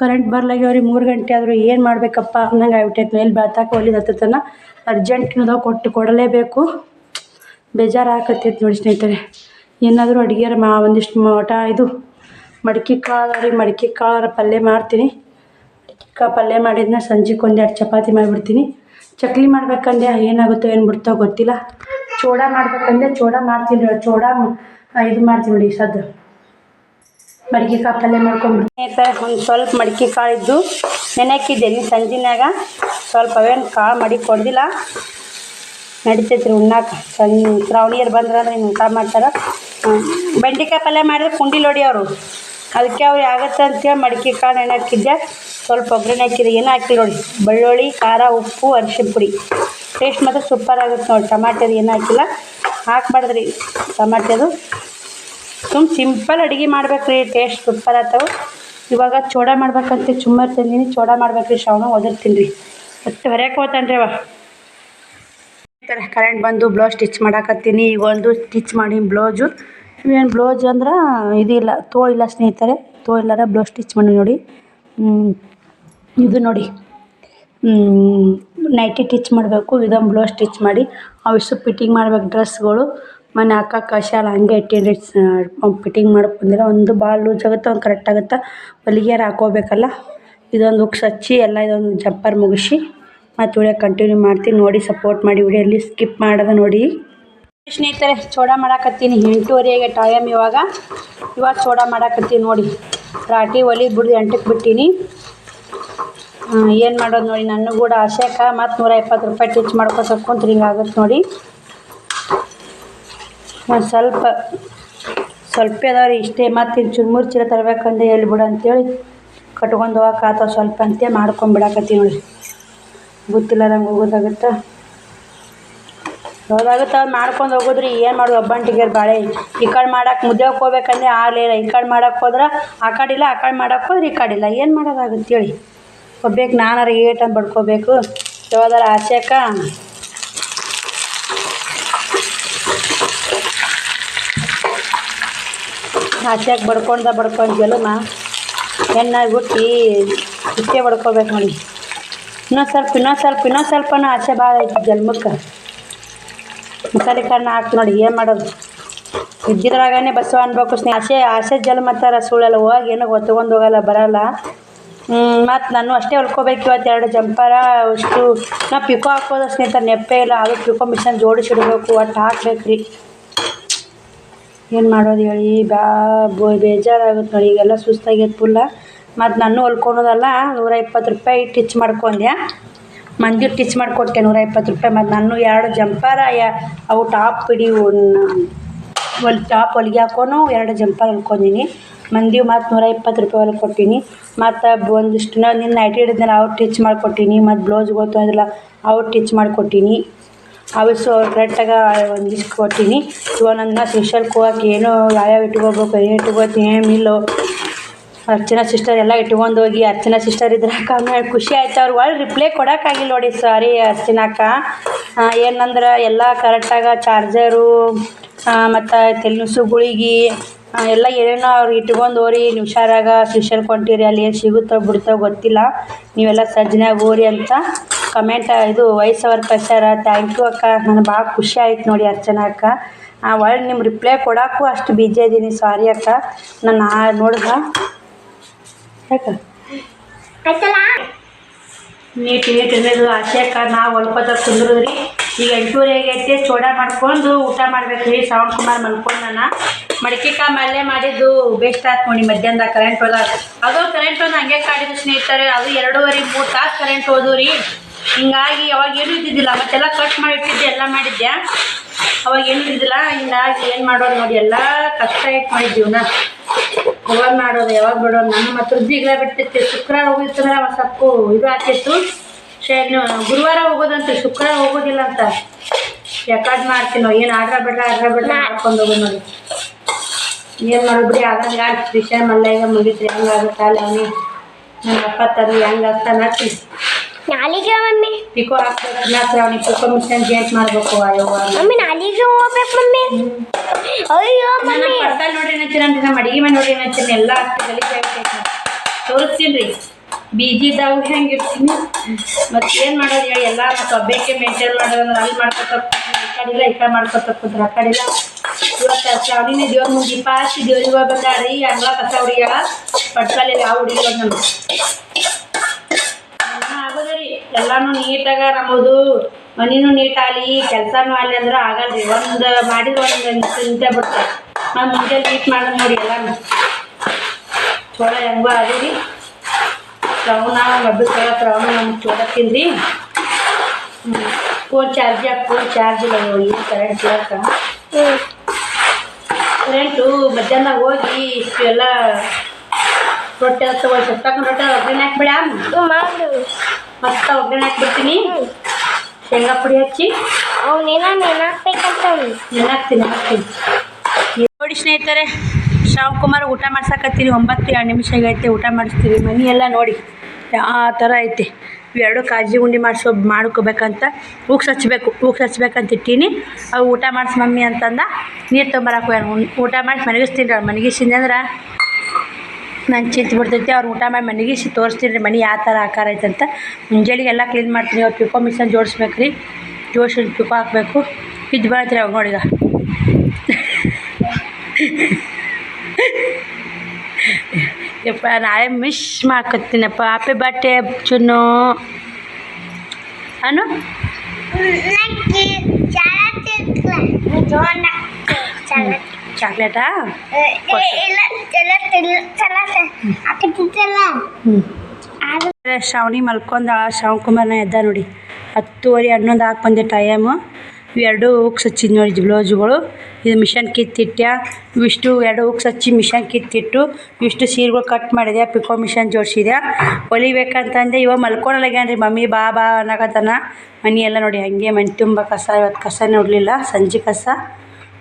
ಕರೆಂಟ್ ಬರ್ಲಾಗ್ಯವ್ರಿ ಮೂರು ಗಂಟೆ ಆದರೂ ಏನು ಮಾಡಬೇಕಪ್ಪ? ಅನ್ನಂಗೆ ಆಗ್ಬಿಟ್ಟೈತೆ. ಮೇಲೆ ಬೆಳ್ತಾಕ ಒಲಿದ ಹತ್ತತನ ಅರ್ಜೆಂಟ್ನದ ಕೊಟ್ಟು ಕೊಡಲೇಬೇಕು. ಬೇಜಾರು ಆಕತ್ತೈತೆ ನೋಡಿ ಸ್ನೇಹಿತರೆ. ಏನಾದರೂ ಅಡಿಗೆರ ಮಾ, ಒಂದಿಷ್ಟು ಮಟ ಇದು ಮಡಿಕೆ ಕಾಳು ರೀ ಮಡ್ಕೆ ಕಾಳಾರ ಪಲ್ಯ ಮಾಡ್ತೀನಿ. ಕಾ ಪಲ್ಯ ಮಾಡಿದ್ನ ಸಂಜೆಗೆ ಒಂದೆರಡು ಚಪಾತಿ ಮಾಡಿಬಿಡ್ತೀನಿ. ಚಕ್ಲಿ ಮಾಡ್ಬೇಕಂದೆ ಏನಾಗುತ್ತೋ ಏನು ಬಿಡ್ತೋ ಗೊತ್ತಿಲ್ಲ. ಚೂಡ ಮಾಡ್ಬೇಕಂದೆ ಚೂಡ ಮಾಡ್ತೀನಿ ಚೂಡ ಇದು ಮಾಡ್ತೀನಿ ನೋಡಿ ಸದ್ದು ಮಡಿಕೆ ಕಾಳು ಪಲ್ಯ ಮಾಡ್ಕೊಂಡ್ಬಿಡಿ ಒಂದು ಸ್ವಲ್ಪ ಮಡಿಕೆ ಇದ್ದು ನೆನೆಕ್ಕಿದ್ದೆ ನೀ ಸಂಜಿನಾಗ ಸ್ವಲ್ಪ ಅವೇನು ಕಾಳು ಮಡಿ ಕೊಡ್ದಿಲ್ಲ. ನಡಿತೈತೆ ರೀ ಉಣ್ಣಾಕ. ಸಣ್ಣ ಶ್ರಾವಣಿಯರು ಬಂದ್ರೆ ಅಂದ್ರೆ ಹಿಂಗೆ ಊಟ ಮಾಡ್ತಾರೆ. ಬೆಂಡೆಕಾಯಿ ಪಲ್ಯ ಮಾಡಿದ್ರೆ ಕುಂಡಿ ಲೋಡಿ ಅವರು. ಅದಕ್ಕೆ ಅವ್ರು ಆಗತ್ತೆ ಅಂತೇಳಿ ಮಡಿಕೆ ಕಾಳು ನೆನೆ ಹಾಕಿದ್ದೆ. ಸ್ವಲ್ಪ ಒಗ್ಗರಣೆ ಹಾಕಿದ್ರೆ ಏನು ಹಾಕಿಲ್ಲ ನೋಡಿ. ಬೆಳ್ಳುಳ್ಳಿ, ಖಾರ, ಉಪ್ಪು ಅರಿಶಿನ ಪುಡಿ. ಟೇಸ್ಟ್ ಮಾತ್ರ ಸೂಪರ್ ಆಗುತ್ತೆ ನೋಡಿ. ಟಮಾಟೆದು ಏನು ಹಾಕಿಲ್ಲ. ಹಾಕ್ಬಾರ್ದ್ರಿ ಟಮಾಟೆದು. ಸುಮ್ಮ ಸಿಂಪಲ್ ಅಡುಗೆ ಮಾಡ್ಬೇಕ್ರಿ ಟೇಸ್ಟ್ ಸೂಪರ್ ಆಗ್ತಾವೆ. ಇವಾಗ ಚೋಡ ಮಾಡ್ಬೇಕಂತ, ಚುಮ್ಮರ್ ತಂದೀನಿ, ಚೋಡ ಮಾಡ್ಬೇಕ್ರಿ, ಶ್ರವಣ ಒದರ್ತೀನಿ ರೀ ಮತ್ತೆ ಹೊರಕ್ಕೆ ಹೋತಾನೆ ರೀ ಅವ ಕರೆಂಟ್ ಬಂದು ಬ್ಲೌಸ್ ಸ್ಟಿಚ್ ಮಾಡಾಕತ್ತೀನಿ. ಈಗ ಒಂದು ಸ್ಟಿಚ್ ಮಾಡಿ ಬ್ಲೌಸು ಏನು ಬ್ಲೌಸ್ ಅಂದ್ರೆ ಇದಿಲ್ಲ ತೋ ಇಲ್ಲ ಸ್ನೇಹಿತರೆ. ತೋಳಿಲ್ಲಾರ ಬ್ಲೌಸ್ ಸ್ಟಿಚ್ ಮಾಡಿ ನೋಡಿ. ಇದು ನೋಡಿ. ನೈಟಿ ಸ್ಟಿಚ್ ಮಾಡಬೇಕು. ಇದೊಂದು ಬ್ಲೌಸ್ ಸ್ಟಿಚ್ ಮಾಡಿ. ಅವಿಷ್ಟು ಫಿಟ್ಟಿಂಗ್ ಮಾಡ್ಬೇಕು ಡ್ರೆಸ್ಗಳು ಮನೆ ಅಕ್ಕ ಕಷಾಲ ಹಂಗೆ ಇಟ್ಟಿರಿ ಫಿಟ್ಟಿಂಗ್ ಮಾಡಕ್ಕೆ ಬಂದಿಲ್ಲ. ಒಂದು ಬಾಲ್ ಲೂಸ್ ಆಗುತ್ತೆ ಒಂದು ಕರೆಕ್ಟ್ ಆಗುತ್ತೆ? ಹೊಲಿಗೆಯಾರ ಹಾಕೋಬೇಕಲ್ಲ? ಇದೊಂದು ಉಕ್ಸ್ ಹಚ್ಚಿ ಎಲ್ಲ ಇದೊಂದು ಜಪ್ಪರ್ ಮುಗಿಸಿ, ಮತ್ತು ವಿಡಿಯೋ ಕಂಟಿನ್ಯೂ ಮಾಡ್ತೀನಿ. ನೋಡಿ ಸಪೋರ್ಟ್ ಮಾಡಿ ವಿಡಿಯೋಲಿ ಸ್ಕಿಪ್ ಮಾಡೋದ ನೋಡಿ. ಸ್ನೇಹಿತರೆ ಚೋಡ ಮಾಡಾಕತ್ತೀನಿ. ಎಂಟೂವರೆಗೆ ಟೈಮ್ ಇವಾಗ. ಇವಾಗ ಚೋಡ ಮಾಡಾಕತ್ತೀನಿ ನೋಡಿ. ರಾಟಿ ಒಲಿ ಬಿಡ್ದು ಎಂಟಕ್ಕೆ ಬಿಟ್ಟೀನಿ. ಏನು ಮಾಡೋದು ನೋಡಿ? ನನ್ನ ಕೂಡ ಆಶಾಕ ಮತ್ತು ನೂರ ಇಪ್ಪತ್ತು ರೂಪಾಯಿ ಟಿಚ್ ಮಾಡ್ಕೊತ ಹಿಂಗಾಗತ್ತೆ ನೋಡಿ. ಒಂದು ಸ್ವಲ್ಪ ಸ್ವಲ್ಪ ಅದಾವ್ರಿ ಇಷ್ಟೇ ಮತ್ತು ಚುರುಮುರು ಚೀಲ ತರಬೇಕಂದ್ರೆ ಎಲ್ಲಿ ಬಿಡು ಅಂತೇಳಿ ಕಟ್ಕೊಂಡು ಹೋಗಕ್ಕೆ ಆತ ಸ್ವಲ್ಪ ಅಂತೆ ಮಾಡ್ಕೊಂಬಿಡಕತ್ತೀವಿ ನೋಡಿ ಗೊತ್ತಿಲ್ಲದಂಗೆ ಹೋಗೋದಾಗುತ್ತೆ. ಹೋದಾಗುತ್ತೆ ಮಾಡ್ಕೊಂಡು ಹೋಗೋದ್ರಿ, ಏನು ಮಾಡೋದು ಒಬ್ಬಂಟಿಗೆ ಬಾಳೆ. ಈ ಕಡೆ ಮಾಡಕ್ಕೆ ಮುದ್ದೆ ಹೋಗ್ಬೇಕಂದ್ರೆ ಆಗಲಿಲ್ಲ ಈ ಕಡೆ ಮಾಡಕ್ಕೆ ಹೋದ್ರೆ ಆ ಕಡೆ ಇಲ್ಲ, ಆ ಕಡೆ ಮಾಡಕ್ಕೆ ಹೋದ್ರೆ ಈ ಕಡೆ ಇಲ್ಲ, ಏನು ಮಾಡೋದಾಗುತ್ತೆ ಹೇಳಿ. ಒಬ್ಬೇಕು ನಾನಾರ ಏಟನ್ನು ಬಡ್ಕೋಬೇಕು. ಯಾವ್ದಾರ ಆಸೆಕ ಆಸೆಗೆ ಬಡ್ಕೊಂಡ ಬಡ್ಕೊಂಡು ಜಲಮ ಹೆಣ್ಣಾಗಿ ಹುಟ್ಟಿ ಇಷ್ಟೇ ಬಡ್ಕೋಬೇಕು ನೋಡಿ. ಇನ್ನೊಂದು ಸ್ವಲ್ಪ ಇನ್ನೊಂದು ಸ್ವಲ್ಪ, ಇನ್ನೊಂದು ಸ್ವಲ್ಪನೂ ಆಸೆ ಭಾಳ ಐತಿ ಜನ್ಮಕ್ಕೆ. ಮಸಾಲೆ ಕಾರಣ ಹಾಕಿ ನೋಡಿ, ಏನು ಮಾಡೋದು? ಇದ್ದಿದ್ರಾಗನೇ ಬಸವ ಅನ್ಬೇಕು ಸ್ನೇಹ. ಆಸೆ ಆಸೆ ಥರ ಸುಳ್ಳಲ್ಲ, ಹೋಗಿ ಏನೋ ಹೊತ್ಕೊಂಡು ಹೋಗಲ್ಲ, ಬರಲ್ಲ. ಮತ್ತು ನಾನು ಅಷ್ಟೇ ಹೊಲ್ಕೋಬೇಕು ಇವತ್ತು ಎರಡು ಜಂಪರ, ಅಷ್ಟು. ನಾ ಪಿಕೋ ಹಾಕೋದು ಸ್ನೇಹಿತರೆ, ನೆಪ್ಪೆ ಇಲ್ಲ. ಅದು ಪಿಕೋ ಮಿಷನ್ ಜೋಡಿಸಿಡ್ಬೇಕು ಒಟ್ಟು ಹಾಕ್ಬೇಕು ರೀ ಏನು ಮಾಡೋದು ಹೇಳಿ? ಬ್ಯಾ ಬೋ ಬೇಜಾರಾಗುತ್ತೆ ನೋಡಿ, ಈಗೆಲ್ಲ ಸುಸ್ತಾಗೈತೆ ಫುಲ್ಲ ಮತ್ತು ನಾನು ಹೊಲ್ಕೊಳೋದಲ್ಲ ನೂರ ಇಪ್ಪತ್ತು ರೂಪಾಯಿ ಟಿಚ್ ಮಾಡ್ಕೊಂಡೆ. ಮಂದಿ ಟಿಚ್ ಮಾಡಿಕೊಟ್ಟೆ ನೂರ ಇಪ್ಪತ್ತು ರೂಪಾಯಿ. ಮತ್ತು ನಾನು ಎರಡು ಜಂಪರ ಅವು ಟಾಪ್ ಬಿಡಿ ಒಂದು ಟಾಪ್ ಹೊಲಿಗೆ ಹಾಕೋನು, ಎರಡು ಜಂಪರ್ ಹೊಲ್ಕೊಂಡಿನಿ. ಮಂದಿ ಮತ್ತು ನೂರ ಇಪ್ಪತ್ತು ರೂಪಾಯಿ ಹೊಲ್ಗೆ ಕೊಟ್ಟೀನಿ. ಮತ್ತು ಒಂದಿಷ್ಟು ನಿನ್ನ ನೈಟ್ ಹಿಡಿದ್ನಲ್ಲ ಅವ್ರು ಟಿಚ್ ಮಾಡಿಕೊಟ್ಟಿನಿ. ಮತ್ತು ಬ್ಲೌಸ್ಗಳು ಗೊತ್ತಾಗಿಲ್ಲ ಅವ್ರು ಟಿಚ್ ಮಾಡಿಕೊಟ್ಟೀನಿ. ಅವಿಷ್ಟು ಕರೆಕ್ಟಾಗಿ ಒಂದಿಷ್ಟು ಕೊಡ್ತೀನಿ. ಇವಾಗ ನನ್ನ ಸ್ಪೆಷಲ್ಗೆ ಹೋಗಕ್ಕೆ ಏನು ಯಾವ್ಯಾವ ಇಟ್ಕೋಬೇಕು, ಏನು ಇಟ್ಕೋತೀನಿ ಇಲ್ಲೋ. ಅರ್ಚನಾ ಸಿಸ್ಟರ್ ಎಲ್ಲ ಇಟ್ಕೊಂಡು ಹೋಗಿ, ಅರ್ಚನಾ ಸಿಸ್ಟರ್ ಇದ್ರೆ ಕಮ್ಮಿ ಖುಷಿ ಆಯ್ತು. ಅವ್ರು ಒಳ್ಳೆ ರಿಪ್ಲೈ ಕೊಡೋಕ್ಕಾಗಿಲ್ಲ ನೋಡಿ ಸಾರಿ ಅರ್ಚನಾಕ ಏನಂದ್ರೆ ಎಲ್ಲ ಕರೆಕ್ಟಾಗಿ ಚಾರ್ಜರು ಮತ್ತು ತೆಲುಸು ಗುಳಿಗೆ ಎಲ್ಲ ಏನೇನೋ ಅವ್ರು ಇಟ್ಕೊಂಡು ಹೋರಿ. ನೀವು ಹುಷಾರಾಗ ಸ್ಪೆಷಲ್ ಕೊಂಟಿರಿ, ಅಲ್ಲಿ ಏನು ಸಿಗುತ್ತೋ ಬಿಡ್ತೋ ಗೊತ್ತಿಲ್ಲ. ನೀವೆಲ್ಲ ಸಜ್ಜನಾಗಿ ಹೋರಿ ಅಂತ. ಕಮೆಂಟ್ ಇದು ವಾಯ್ಸ್ ಅವ್ರ ಕಳ್ಸ್ಯಾರ ಥ್ಯಾಂಕ್ ಯು ಅಕ್ಕ. ನನಗೆ ಭಾಳ ಖುಷಿ ಆಯ್ತು ನೋಡಿ ಅರ್ಚನಾ ಅಕ್ಕ. ಒಳ್ಳೆ ನಿಮ್ಮ ರಿಪ್ಲೈ ಕೊಡೋಕ್ಕೂ ಅಷ್ಟು ಬಿಜಿ ಇದ್ದೀನಿ ಸಾರಿ ಅಕ್ಕ. ನಾನು ನೋಡ್ದ? ಯಾಕೆ? ನೀಟ್ ನೀಟ್ ಅನ್ನೋದು ಅಕ್ಕ. ನಾವು ಹೊಲ್ಕೋತ ಕುಂದ್ರದ್ರಿ. ಈಗ ಎಂಟೂವರೆ ಹೇಗೈತೆ ಚೋಡ ಮಾಡ್ಕೊಂಡು ಊಟ ಮಾಡ್ಬೇಕು ರೀ. ಶ್ರವಣ್ ಕುಮಾರ್ ಮಲ್ಕೊಂಡು ನಾನು ಮಡಿಕೆ ಮಡಿಕೆಕಾಯಿ ಮಲ್ಲೆ ಮಾಡಿದ್ದು ಬೇಸ್ಟ್ ಆಯ್ತು ನೋಡಿ ಮಧ್ಯಾಹ್ನದಾಗ ಕರೆಂಟ್ ಹೋದಾಗ. ಅದು ಕರೆಂಟ್ ಒಂದು ಹಂಗೆ ಕಾಡಿದ್ರು ಸ್ನೇಹಿತರೆ ಅದು ಎರಡೂವರೆ ಮೂರು ತಾಸು ಕರೆಂಟ್ ಹೋದ್ವು ರೀ. ಹಿಂಗಾಗಿ ಅವಾಗ ಏನೂ ಇದ್ದಿದ್ದಿಲ್ಲ ಮತ್ತೆಲ್ಲ ಕಟ್ ಮಾಡಿ ಇಟ್ಟಿದ್ದೆ, ಎಲ್ಲ ಮಾಡಿದ್ದೆ ಅವಾಗ ಏನೂ ಇದ್ದಿದ್ದಿಲ್ಲ, ಹಿಂಗಾಗಿ ಏನು ಮಾಡೋದು ನೋಡಿ, ಎಲ್ಲ ಕಷ್ಟ ಆಯ್ತು ಮಾಡಿದ್ದೀವನ ಯಾವಾಗ ಮಾಡೋದು, ಯಾವಾಗ ಬಿಡೋದು ನನ್ನ ಮತ್ತು ಈಗಲೇ ಬಿಡ್ತಿತ್ತು. ಶುಕ್ರವಾರ ಹೋಗಿತ್ತಂದ್ರೆ ಒಂದು ಸ್ವಲ್ಪ ಇದು ಆಗ್ತಿತ್ತು ಶನಿ ಗುರುವಾರ ಹೋಗೋದಂತ, ಶುಕ್ರವಾರ ಹೋಗೋದಿಲ್ಲ ಅಂತ. ಯಾಕಾದ್ ಮಾಡ್ತೀನೋ, ಏನು ಆಡ್ರ ಬಿಡ್ರ ಆಡ್ರ ಬಿಡ್ರ ಹಾಕೊಂಡು ಹೋಗೋದು ನೋಡಿ. ಏನು ಮಾಡೋದು ಬಿಡಿ, ಆಗಂಗೆ ಆಗಿ ವಿಷಯ ಮಲ್ಲ ಈಗ ಮುಗಿತ್ರಿ ಹಂಗಾಗುತ್ತೆ ಅಲ್ಲಿ ನನ್ನ ಅಪ್ಪ ತಂದು ಹೆಂಗೆ ಅಂತ ನಾಲಿಗೆ ಮಮ್ಮಿ. ಪಿಕೋ ಹಾಕ್ಬೇಕು ಅವ್ನಿಗೆ ಪಿಕೋ ಮಿಷನ್ ಚೇಂಜ್ ಮಾಡಬೇಕು ಅಯ್ಯೋ ಮಮ್ಮಿ ನಾಲಿಗೆ ಹೋಗ್ಬೇಕು ಮಮ್ಮಿ. ಅಯ್ಯೋ ಮಮ್ಮಿ. ಪಡ್ತಾಲ್ ನೋಡ್ರಿ ಏನಂತೀರ ಅಂತ ನಮ್ಮ ಅಡಿಗೆ ಮನೆ ನೋಡ್ರಿ ಏನಂತೀನಿ ಎಲ್ಲ ಗಲೀಜ್ ಆಗ್ತೈತೆ ತೋರಿಸ್ತೀನಿ ರೀ. ಬೀಜಿ ಇದ್ದಾವು ಹೆಂಗೆ ಇರ್ತೀನಿ ಮತ್ತೆ ಏನು ಮಾಡೋದು ಹೇಳಿ ಎಲ್ಲ ಮತ್ತು ಹಬ್ಬಕ್ಕೆ ಮೇಂಟೈನ್ ಮಾಡೋದಂದ್ರೆ ಅಲ್ಲಿ ಮಾಡ್ಕೊತ ಈ ಕಡೆ ಇಲ್ಲ ಈ ಕಡೆ ಮಾಡ್ಕೊತ ಕೂತ್ರೆ ಆ ಕಡೆ ಇಲ್ಲ. ಇವತ್ತು ಶ್ರಾವಣಿನೇ ದೇವ್ರ ಮುಂದೆ ದೀಪ ಹಚ್ಚಿ ದೇವ್ರಿಗೆ ಹೋಗಿ ರೀ? ಅಂಗಳ ಕಸ ಹುಡುಗಿಯಾಳ. ಪಟ್ಕಲ್ಲಿ ಯಾವ ಹುಡುಗಿ ಆಗೋದ್ರಿ ಎಲ್ಲಾನು ನೀಟಾಗ ನಮ್ಮದು ಮನಿನೂ ನೀಟಾಗಲಿ ಕೆಲಸನೂ ಆಗಲಿ ಅಂದ್ರೆ ಆಗಲ್ರಿ. ಒಂದು ಮಾಡಿದ್ರೆ ಒಂದು ಚಿಂತೆ ಬಿಡ್ತಾರೆ ನಾನು ಮುಂಜಾನೆ ನೀಟ್ ಮಾಡೋದು ನೋಡಿ ಎಲ್ಲಾನು. ಚೋಳ ಹೆಂಗೋ ಅದೀರಿ. ಶ್ರವಣ ಮದ್ದು ಸಲ ಶ್ರವಣ ನಮ್ಗೆ ಚೋಳ ತಿಂದ್ರಿ. ಫೋನ್ ಚಾರ್ಜ್ ಹಾಕಿ ಫೋನ್ ಚಾರ್ಜ್ ಇಲ್ಲ ಏನು ಕರೆಂಟ್ ಹ್ಮ್ ಕರೆಂಟು ಮಧ್ಯಾಹ್ನ ಹೋಗಿ ಇಷ್ಟು ಎಲ್ಲ ರೊಟ್ಟಿ ತಗೊಳ್ಳಿ ಸತ್ತಾಕೊಂಡು ರೊಟ್ಟಿ ಒಗ್ಗರಣೆ ಹಾಕ್ಬಿಡ ಮಾಡು ಮಸ್ತ ಒಗ್ಗರಣೆ ಹಾಕ್ಬಿಡ್ತೀನಿ. ಶೇಂಗಾ ಪುಡಿ ಹಚ್ಚಿ ಅವ್ನೇನ ನೆನಾಕ್ಬೇಕಂತ ನೆನಾಕ್ತೀನಿ ಹಾಕ್ತೀನಿ ನೋಡಿ ಸ್ನೇಹಿತರೆ ಶಿವಕುಮಾರ್ ಊಟ ಮಾಡ್ಸಕತ್ತೀನಿ. ಒಂಬತ್ತು ಎರಡು ನಿಮಿಷ ಐತೆ ಊಟ ಮಾಡಿಸ್ತೀವಿ. ಮನಿ ಎಲ್ಲ ನೋಡಿ ಆ ಥರ ಐತೆ. ಎರಡು ಕಾಜಿ ಉಂಡಿ ಮಾಡಿಸೋ ಮಾಡ್ಕೋಬೇಕಂತ. ಉಕ್ಸ್ ಹಚ್ಬೇಕು ಉಕ್ಸ್ ಹಚ್ಬೇಕಂತ ಇಟ್ಟೀನಿ. ಅವು ಊಟ ಮಾಡಿಸ್ ಮಮ್ಮಿ ಅಂತಂದ ನೀರು ತೊಂಬರಕ್ಕೆ ಊಟ ಮಾಡಿಸಿ ಮನಗಿಸ್ತೀನಿ ರೀ ಮನಗಿಸಿನಿ ಅಂದ್ರೆ ನಾನು ಚಿಂತೆ ಬಿಡ್ತೈತಿ. ಅವ್ರು ಊಟ ಮಾಡಿ ಶಿ ತೋರಿಸ್ತೀನಿ ರೀ. ಮನೆ ಯಾವ ಥರ ಆಕಾರ ಐತಂತ ಮುಂಜಾನೆಗೆ ಎಲ್ಲ ಕ್ಲೀನ್ ಮಾಡ್ತೀನಿ. ಅವ್ರು ಪಿಕೋ ಮಿಷನ್ ಜೋಡಿಸ್ಬೇಕು ರೀ. ಜೋಡಿಸಿ ಪಿಕೋ ಹಾಕಬೇಕು. ಇದು ಬೆಳತ್ರಿ ಅವಾಗ ನೋಡಿಗ ಯಪ್ಪ, ನಾಳೆ ಮಿಸ್ ಮಾಡ್ಕೊತೀನಪ್ಪ. ಆಪೆ ಬಟ್ಟೆ ಚುನ್ನು ಅನು? ನನಗೆ ಚಾಕ್ಲೇಟಾ? ಶ್ರಾವಣಿ ಮಲ್ಕೊಂಡ ಶ್ರಾವಣಕುಮಾರ್ನ ಎದ್ದ ನೋಡಿ. ಹತ್ತುವರೆ ಹನ್ನೊಂದು ಹಾಕಿ ಬಂದೆ ಟೈಮು ಎರಡು ಉಕ್ಸ್ ಹಚ್ಚಿದ್ ನೋಡಿ ಬ್ಲೌಸ್ಗಳು ಇದು ಮಿಷನ್ ಕಿತ್ತಿಟ್ಟ ಇವಿಷ್ಟು ಎರಡು ಉಕ್ಸ್ ಹಚ್ಚಿ ಮಿಷನ್ ಕಿತ್ತಿಟ್ಟು ಇಷ್ಟು ಸೀರೆಗಳು ಕಟ್ ಮಾಡಿದೆ ಪಿಕೋ ಮಿಷನ್ ಜೋಡಿಸಿದೆ ಹೊಲಿಬೇಕಂತಂದೆ ಇವಾಗ ಮಲ್ಕೊಳಲ್ಲಾಗ್ಯಾನ ರೀ ಮಮ್ಮಿ ಬಾ ಬಾ ಅನ್ನಕತ್ತಾನ. ಮನೆ ಎಲ್ಲ ನೋಡಿ ಹಂಗೆ ಮನೆ ತುಂಬ ಕಸ ಇವತ್ತು ಕಸ ನೋಡಲಿಲ್ಲ ಸಂಜೆ ಕಸ.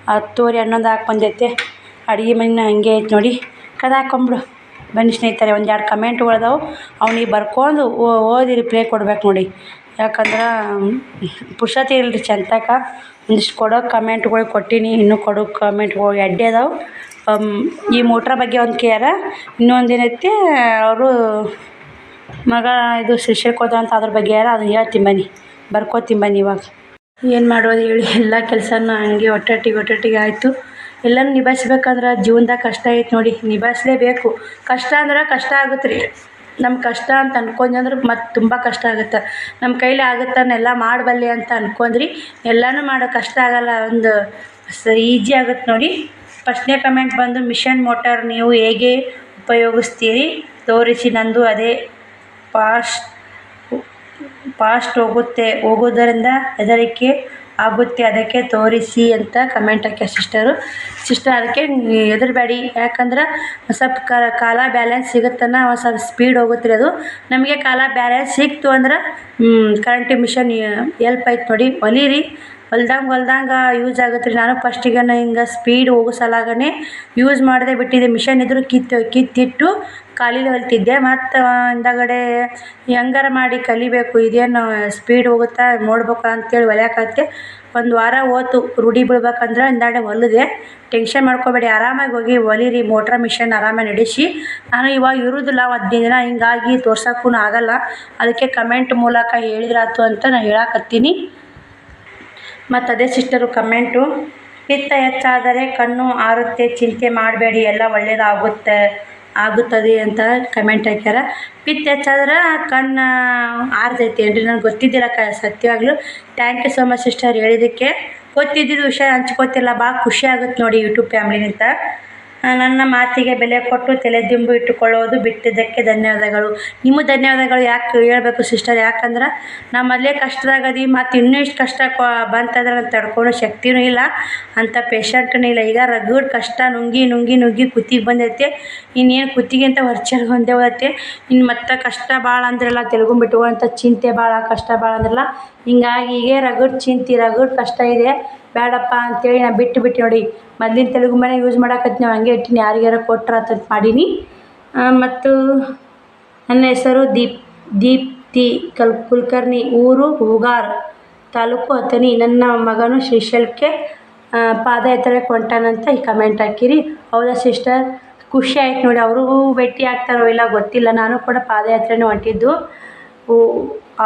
ಹತ್ತುವರೆ ಹನ್ನೊಂದು ಹಾಕಿ ಬಂದೈತೆ. ಅಡುಗೆ ಮನೆ ಹಂಗೆ ಐತೆ ನೋಡಿ. ಕದ ಹಾಕೊಂಬಿಡು. ಬನ್ನಿ ಸ್ನೇಹಿತರೆ, ಒಂದು ಎರಡು ಕಮೆಂಟ್ಗಳದಾವು ಅವ್ನಿಗೆ ಬರ್ಕೊಂಡು ಓದಿ ರಿಪ್ಲೈ ಕೊಡ್ಬೇಕು ನೋಡಿ. ಯಾಕಂದ್ರೆ ಪುರ್ಸತಿ ಇಲ್ರಿ ಚಂತಕ. ಒಂದಿಷ್ಟು ಕೊಡೋ ಕಮೆಂಟ್ಗಳು ಕೊಟ್ಟೀನಿ. ಇನ್ನೂ ಕೊಡೋ ಕಮೆಂಟ್ಗಳು ಎಡ್ಡೆ ಅದಾವೆ. ಈ ಮೋಟ್ರ್ ಬಗ್ಗೆ ಒಂದು ಕೇರ. ಇನ್ನೊಂದು ಏನೈತೆ, ಅವರು ಮಗ ಇದು ಶ್ರೀಶೈಲ್ ಅಂತ ಅದ್ರ ಬಗ್ಗೆ ಯಾರ ಅದನ್ನ ಹೇಳ್ತೀನಿ ಬನ್ನಿ. ಬರ್ಕೋತೀನಿ ಬನ್ನಿ ಇವಾಗ. ಏನು ಮಾಡೋದು ಹೇಳಿ, ಎಲ್ಲ ಕೆಲಸನೂ ಹಂಗೆ ಒಟ್ಟೊಟ್ಟಿಗೆ ಒಟ್ಟೊಟ್ಟಿಗೆ ಆಯಿತು. ಎಲ್ಲನೂ ನಿಭಾಯಿಸ್ಬೇಕಂದ್ರೆ ಜೀವನ್ದಾಗ ಕಷ್ಟ ಐತೆ ನೋಡಿ, ನಿಭಾಯಿಸ್ಲೇಬೇಕು. ಕಷ್ಟ ಅಂದ್ರೆ ಕಷ್ಟ ಆಗುತ್ತೆ ರೀ. ನಮ್ಮ ಕಷ್ಟ ಅಂತ ಅನ್ಕೊಂಡ್ವಿ ಅಂದ್ರೆ ಮತ್ತೆ ತುಂಬ ಕಷ್ಟ ಆಗುತ್ತೆ. ನಮ್ಮ ಕೈಲಿ ಆಗುತ್ತನ್ನೆಲ್ಲ ಮಾಡಬಲ್ಲೆ ಅಂತ ಅನ್ಕೊಂಡ್ರಿ. ಎಲ್ಲನೂ ಮಾಡೋ ಕಷ್ಟ ಆಗಲ್ಲ, ಒಂದು ಸ ಈಜಿ ಆಗುತ್ತೆ ನೋಡಿ. ಫಸ್ಟ್ನೇ ಕಮೆಂಟ್ ಬಂದು, ಮಿಷನ್ ಮೋಟಾರ್ ನೀವು ಹೇಗೆ ಉಪಯೋಗಿಸ್ತೀರಿ? ತೋರಿಸಿ ನಂದು ಅದೇ ಫಾಸ್ಟ್ ಫಾಸ್ಟ್ ಹೋಗುತ್ತೆ, ಹೋಗೋದರಿಂದ ಹೆದರಿಕೆ ಆಗುತ್ತೆ. ಅದಕ್ಕೆ ತೋರಿಸಿ ಅಂತ ಕಮೆಂಟ್ ಹಾಕ್ಯಾರ ಸಿಸ್ಟರು ಸಿಸ್ಟರ್ ಅದಕ್ಕೆ ಹೆದರಬೇಡಿ. ಯಾಕಂದ್ರೆ ಸ್ವಲ್ಪ ಕಾಲ ಬ್ಯಾಲೆನ್ಸ್ ಸಿಗುತ್ತನ ಒಂದು ಸ್ವಲ್ಪ ಸ್ಪೀಡ್ ಹೋಗುತ್ತೆ ಅದು. ನಮಗೆ ಕಾಲ ಬ್ಯಾಲೆನ್ಸ್ ಸಿಕ್ತು ಅಂದ್ರೆ ಕರೆಂಟ್ ಮಿಷನ್ ಎಲ್ಪ್ ಆಯ್ತು ನೋಡಿ. ಹೊಲೀರಿ ಹೊಲ್ದಂಗೆ ಹೊಲ್ದಂಗೆ ಯೂಸ್ ಆಗುತ್ತೆ ರೀ. ನಾನು ಫಸ್ಟಿಗೆ ಹಿಂಗೆ ಸ್ಪೀಡ್ ಹೋಗೋ ಸಲಾಗನೆ ಯೂಸ್ ಮಾಡದೆ ಬಿಟ್ಟಿದ್ದೆ. ಮಿಷನ್ ಇದ್ರೂ ಕಿತ್ತು, ಕಿತ್ತಿಟ್ಟು ಖಾಲಿಲಿ ಹೊಲ್ತಿದ್ದೆ ಮತ್ತು ಹಿಂದಗಡೆ ಹೆಂಗಾರ ಮಾಡಿ ಕಲಿಬೇಕು, ಇದೇನು ಸ್ಪೀಡ್ ಹೋಗುತ್ತಾ, ನೋಡ್ಬೇಕು ಅಂತೇಳಿ ಹೊಲ್ಯಾಕತ್ತೆ ಒಂದು ವಾರ ಹೋತು, ರೂಢಿ ಬೀಳ್ಬೇಕಂದ್ರೆ ಹಿಂದಾಡೆ ಹೊಲಿದೆ ಟೆನ್ಷನ್ ಮಾಡ್ಕೋಬೇಡಿ, ಆರಾಮಾಗಿ ಹೋಗಿ ಹೊಲಿರಿ ಮೋಟ್ರ್ ಮಿಷನ್ ಆರಾಮಾಗಿ ನಡೆಸಿ. ನಾನು ಇವಾಗ ಇರೋದಿಲ್ಲ ಹದಿನೈದು ದಿನ ಹಿಂಗಾಗಿ ತೋರ್ಸೋಕ್ಕೂ ಆಗಲ್ಲ. ಅದಕ್ಕೆ ಕಮೆಂಟ್ ಮೂಲಕ ಹೇಳಿದ್ರಾತು ಅಂತ ನಾನು ಹೇಳಕತ್ತೀನಿ. ಮತ್ತು ಅದೇ ಸಿಸ್ಟರು ಕಮೆಂಟು ಪಿತ್ತ ಹೆಚ್ಚಾದರೆ ಕಣ್ಣು ಆರುತ್ತೆ, ಚಿಂತೆ ಮಾಡಬೇಡಿ, ಎಲ್ಲ ಒಳ್ಳೆಯದಾಗುತ್ತೆ ಆಗುತ್ತದೆ ಅಂತ ಕಮೆಂಟ್ ಹಾಕ್ಯಾರ. ಪಿತ್ ಹೆಚ್ಚಾದ್ರೆ ಕಣ್ಣು ಆರ್ತೈತಿ ಏನ್ರಿ? ನನಗೆ ಗೊತ್ತಿದ್ದಿಲ್ಲ ಕ, ಸತ್ಯವಾಗ್ಲೂ. Thank you so much sister ಹೇಳಿದ್ದಕ್ಕೆ. ಗೊತ್ತಿದ್ದಿದ್ದು ವಿಷಯ ಹಂಚ್ಕೋತಿಲ್ಲ. ಭಾಳ ಖುಷಿ ಆಗುತ್ತೆ ನೋಡಿ ಯೂಟ್ಯೂಬ್ ಫ್ಯಾಮ್ಲಿನಿಂದ ನನ್ನ ಮಾತಿಗೆ ಬೆಲೆ ಕೊಟ್ಟು ತಲೆದಿಂಬು ಇಟ್ಟುಕೊಳ್ಳೋದು ಬಿಟ್ಟಿದ್ದಕ್ಕೆ ಧನ್ಯವಾದಗಳು. ನಿಮ್ಮ ಧನ್ಯವಾದಗಳು ಯಾಕೆ ಹೇಳ್ಬೇಕು ಸಿಸ್ಟರ್? ಯಾಕಂದ್ರೆ ನಮ್ಮಲ್ಲೇ ಕಷ್ಟದಾಗದಿ ಮತ್ತು ಇನ್ನೂ ಇಷ್ಟು ಕಷ್ಟ ಬಂತಂದ್ರೆ ನಾನು ತಡ್ಕೊಳ್ಳೋ ಶಕ್ತಿನೂ ಇಲ್ಲ, ಅಂಥ ಪೇಷಂಟ್ನೂ ಇಲ್ಲ. ಈಗ ರಗಡ್ ಕಷ್ಟ ನುಂಗಿ ನುಂಗಿ ನುಂಗಿ ಕುತ್ತಿಗೆ ಬಂದೈತೆ, ಇನ್ನೇನು ಕುತ್ತಿಗೆ ಅಂತ ಹೊರ್ಚಲ್ ಬಂದೇ ಹೋಗುತ್ತೆ ಇನ್ನು ಮತ್ತೆ ಕಷ್ಟ ಭಾಳ ಅಂದ್ರಲ್ಲ ತೆಲುಗು ಅಂತ ಚಿಂತೆ ಭಾಳ, ಕಷ್ಟ ಭಾಳ ಅಂದ್ರಲ್ಲ. ಹಿಂಗಾಗಿ ಹೀಗೆ ರಗಡ್ ಚಿಂತೆ ರಗಡ್ ಕಷ್ಟ ಇದೆ. ಬೇಡಪ್ಪ ಅಂತೇಳಿ ನಾನು ಬಿಟ್ಟು ಬಿಟ್ಟು ನೋಡಿ. ಮೊದ್ಲಿನ ತೆಲುಗು ಮನೆ ಯೂಸ್ ಮಾಡಕತ್ತೀನಿ ನಾವು ಹಂಗೆ ಇಟ್ಟಿನಿ. ಯಾರಿಗಾರ ಕೊಟ್ರ ಅಂತ ಮಾಡೀನಿ. ಮತ್ತು ನನ್ನ ಹೆಸರು ದೀಪ್, ದೀಪ್ತಿ ಕಲ್, ಕುಲಕರ್ಣಿ, ಊರು ಹೂಗಾರ್. ತಾಲೂಕು ಅಥಣಿ. ನನ್ನ ಮಗನು ಶ್ರೀಶೈಲಕ್ಕೆ ಪಾದಯಾತ್ರೆಗೆ ಹೊಂಟಾನಂತ ಈ ಕಮೆಂಟ್ ಹಾಕಿರಿ. ಹೌದಾ ಸಿಸ್ಟರ್ ಖುಷಿ ಆಯ್ತು ನೋಡಿ. ಅವ್ರಿಗೂ ಭೇಟಿ ಆಗ್ತಾರೋ ಇಲ್ಲ ಗೊತ್ತಿಲ್ಲ. ನಾನು ಕೂಡ ಪಾದಯಾತ್ರೆನೇ ಹೊಂಟಿದ್ದು.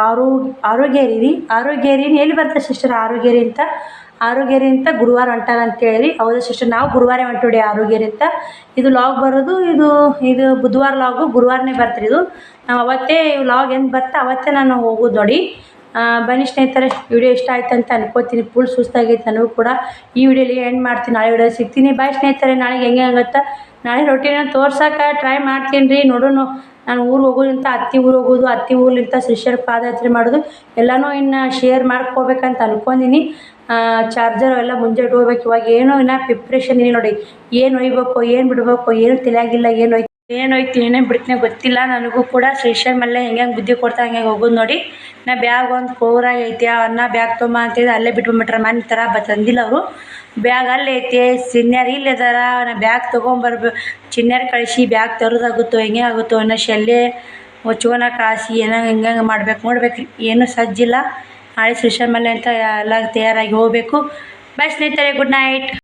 ಆರು, ಆರೋಗ್ಯರಿ ಆರೋಗ್ಯರಿ. ಎಲ್ಲಿ ಬರ್ತದೆ ಸಿಸ್ಟರ್ ಆರೋಗ್ಯರಿ ಅಂತ? ಆರೋಗ್ಯರಿ ಅಂತ ಗುರುವಾರ ಹೊಂಟಾನ ಅಂತೇಳಿ ಹೌದಾ ಸಿಸ್ಟರ್, ನಾವು ಗುರುವಾರ ಹೊಂಟೋಡಿ ಆರೋಗ್ಯರಿ ಅಂತ ಇದು ಲಾಗ್ ಬರೋದು, ಇದು ಇದು ಬುಧವಾರ ಲಾಗು ಗುರುವಾರನೇ ಬರ್ತೀರಿ ಇದು. ನಾವು ಅವತ್ತೇ ಲಾಗ್ ಎಂದು ಬರ್ತಾ, ಅವತ್ತೇ ನಾನು ಹೋಗೋದು ನೋಡಿ. ಬನ್ನಿ ಸ್ನೇಹಿತರೆ ವಿಡಿಯೋ ಇಷ್ಟ ಆಯ್ತು ಅಂತ ಅನ್ಕೋತೀನಿ. ಫುಲ್ ಸುಸ್ತಾಗೈತೆ ನನಗೂ ಕೂಡ ಈ ವಿಡಿಯೋಲಿ ಎಂಡ್ ಮಾಡ್ತೀನಿ. ನಾಳೆ ವಿಡಿಯೋ ಸಿಗ್ತೀನಿ. ಬಾಯ್ ಸ್ನೇಹಿತರೆ, ನಾಳೆಗೆ ಹೆಂಗೆ ಆಗುತ್ತೆ? ನಾಳೆ ರೊಟ್ಟಿನ ತೋರ್ಸೋಕೆ ಟ್ರೈ ಮಾಡ್ತೀನಿ ರೀ ನೋಡೋಣ ನಾನು ಊರು ಹೋಗೋದಿಂತ ಅತ್ತಿ ಊರು ಹೋಗೋದು, ಅತ್ತಿ ಊರ್ಲಿಂತ ಶ್ರೀಶೈಲ ಪಾದಯಾತ್ರೆ ಮಾಡೋದು. ಎಲ್ಲನೂ ಇನ್ನು ಶೇರ್ ಮಾಡ್ಕೋಬೇಕಂತ ಅನ್ಕೊಂಡಿನಿ. ಚಾರ್ಜರ್ ಎಲ್ಲ ಮುಂಜೆ ಇಟ್ಕೋಬೇಕು ಇವಾಗ ಏನೋ ಇನ್ನು ಪ್ರಿಪ್ರೇಷನ್ ಇಲ್ಲ ನೋಡಿ. ಏನು ಒಯ್ಬೇಕು, ಏನು ಬಿಡಬೇಕು, ಏನು ತಿಳಿಯಾಗಿಲ್ಲ, ಏನು ಒಯ್ತು, ಏನು ಒಯ್ತೀನಿ ಏನೇನು ಬಿಡ್ತೀನಿ ಗೊತ್ತಿಲ್ಲ. ನನಗೂ ಕೂಡ ಶ್ರೀಶೈಲ ಮೇಲೆ ಹೆಂಗೆ ಬುದ್ಧಿ ಕೊಡ್ತಾ ಹಂಗೆ ಹೋಗೋದು ನೋಡಿ. ನಾ ಬ್ಯಾಗ್ ಒಂದು ಕೋರಾಗಿ ಐತಿ ಅನ್ನ ಬ್ಯಾಗ್ ತೊಂಬ ಅಂತೇಳಿ ಅಲ್ಲೇ ಬಿಟ್ಬಿಟ್ರೆ ಮನೆ ಥರ ಬ ಅವರು. ಬ್ಯಾಗ್ ಅಲ್ಲಿ ಐತಿ. ಚಿನ್ಯಾರ ಇಲ್ಲಿ ಅದಾರ. ನಾ ಬ್ಯಾಗ್ ತೊಗೊಂಬರ್ಬೇ, ಚಿನ್ಯಾರ ಕಳಿಸಿ ಬ್ಯಾಗ್ ತರೋದಾಗುತ್ತೋ, ಹೆಂಗೆ ಆಗುತ್ತೋ ಅನ್ನೋ ಶಲ್ಯ ಹೊಚ್ಕೊಳಕ್ಕೆ ಕಾಸಿ ಏನೋ ಹೆಂಗೆಂಗೆ ಮಾಡ್ಬೇಕು ನೋಡ್ಬೇಕು. ಏನು ಸಜ್ಜಿಲ್ಲ ನಾಳೆ ಶ್ರೀಶೈಲ ಮೇಲೆ ಅಂತ ಎಲ್ಲ ತಯಾರಾಗಿ ಹೋಗಬೇಕು. ಬಾಯ್ ಸ್ನೇಹಿತರೆ, ಗುಡ್ ನೈಟ್.